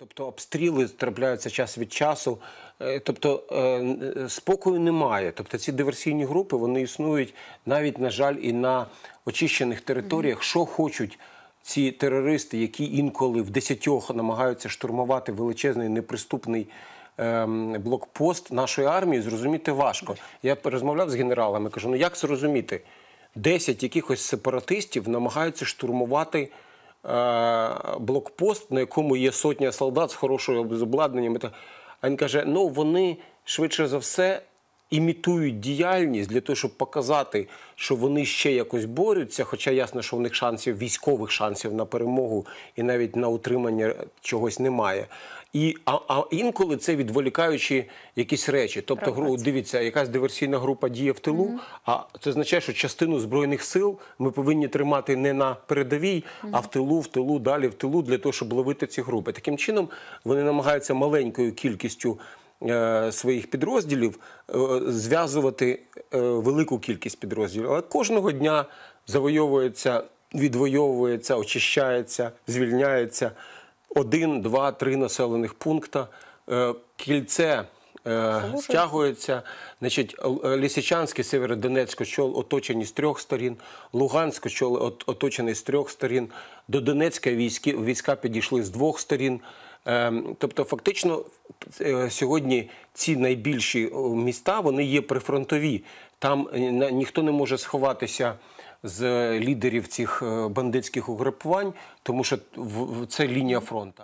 Тобто обстріли трапляються час від часу. Е, Тобто е, спокою немає. Тобто ці диверсійні групи вони існують навіть, на жаль, і на очищених територіях, що хочуть. Ці терористи, які інколи в десятьох намагаються штурмувати величезний неприступний ем, блокпост нашої армії, зрозуміти важко. Я розмовляв з генералами, кажу: ну як зрозуміти? Десять якихось сепаратистів намагаються штурмувати блокпост, на якому є сотня солдат з хорошою обладнанням. А він каже: ну вони швидше за все імітують діяльність для того, щоб показати, що вони ще якось борються. Хоча ясно, що в них шансів, військових шансів на перемогу і навіть на утримання чогось немає. І, а, а інколи це відволікаючі якісь речі. Тобто, гру, дивіться, якась диверсійна група діє в тилу, а це означає, що частину збройних сил ми повинні тримати не на передовій, а в тилу, в тилу, далі в тилу, для того, щоб ловити ці групи. Таким чином вони намагаються маленькою кількістю. Е, Своїх підрозділів е, зв'язувати е, велику кількість підрозділів, але кожного дня завойовується, відвоюється, очищається, звільняється один, два, три населених пункта. Кільце стягується. Значить, Л- Лисичанське, Северодонецьк очол оточені з трьох сторін, Луганськ очол от- оточений з трьох сторін. До Донецька військи, війська підійшли з двох сторін. Ем, Тобто, фактично, сьогодні ці найбільші міста вони є прифронтові. Там е, ніхто не може сховатися з е, лідерів цих е, бандитських угрупувань, тому що це лінія фронту.